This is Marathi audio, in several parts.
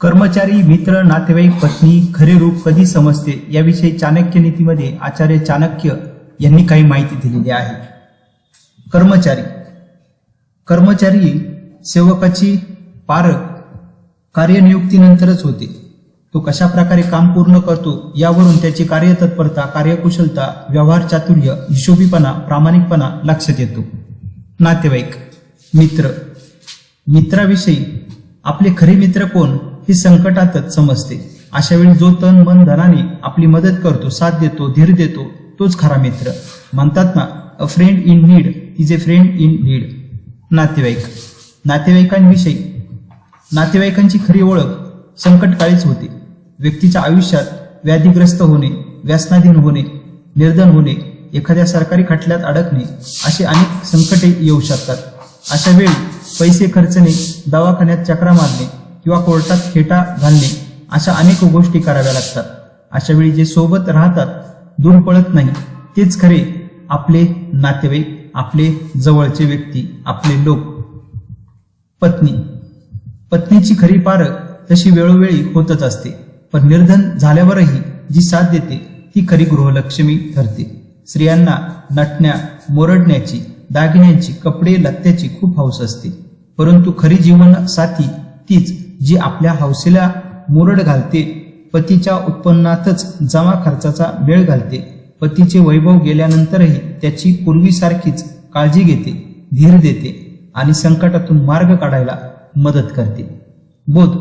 कर्मचारी मित्र नातेवाईक पत्नी खरे रूप कधी समजते याविषयी चाणक्य नीतीमध्ये आचार्य चाणक्य यांनी काही माहिती दिलेली आहे. कर्मचारी. कर्मचारी सेवकाची पारख कार्यनियुक्तीनंतरच होते. तो कशा प्रकारे काम पूर्ण करतो यावरून त्याची कार्यतत्परता कार्यकुशलता व्यवहार चातुर्य हिशोबीपणा प्रामाणिकपणा लक्षात येतो. नातेवाईक. मित्र. मित्राविषयी आपले खरे मित्र कोण? ही संकटातच समजते. अशा वेळी जो तन मन धनाने आपली मदत करतो साथ देतो धीर देतो तोच खरा मित्र. म्हणतात ना a friend in need is a friend in need नातेवाईक. नातेवाईकांविषयी. नातेवाईकांची खरी ओळख संकटकाळीच होते. व्यक्तीच्या आयुष्यात व्याधीग्रस्त होणे व्यसनाधीन होणे निर्धन होणे एखाद्या सरकारी खटल्यात अडकणे असे अनेक संकटे येऊ शकतात. अशा वेळी पैसे खर्चणे दवाखान्यात चक्रा मारणे किंवा कोर्टात खेटा घालणे अशा अनेक गोष्टी कराव्या लागतात. अशा वेळी जे सोबत राहतात दूर पळत नाही तेच खरे आपले नातेवाईक आपले जवळचे व्यक्ती आपले लोक. पत्नी. पत्नीची खरी पारख तशी वेळोवेळी होतच असते पण निर्धन झाल्यावरही जी साथ देते ती खरी गृहलक्ष्मी ठरते. स्त्रियांना नटण्या मोरडण्याची दागिन्यांची कपडे लत्त्याची खूप हौस असते. परंतु खरी जीवन साथी तीच जी आपल्या हौसेला मुरड घालते पतीच्या उत्पन्नातच जमा खर्चाचा वेळ घालते. पतीचे वैभव गेल्यानंतरही त्याची पूर्वीसारखीच काळजी घेते धीर देते आणि संकटातून मार्ग काढायला मदत करते. बोध.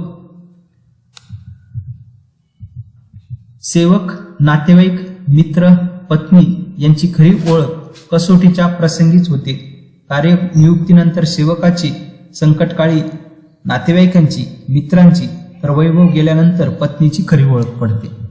सेवक नातेवाईक मित्र पत्नी यांची खरी ओळख कसोटीच्या प्रसंगीच होते. कार्य नियुक्तीनंतर सेवकाची संकटकाळी नातेवाईकांची मित्रांची तर वैभव गेल्यानंतर पत्नीची खरी ओळख पडते.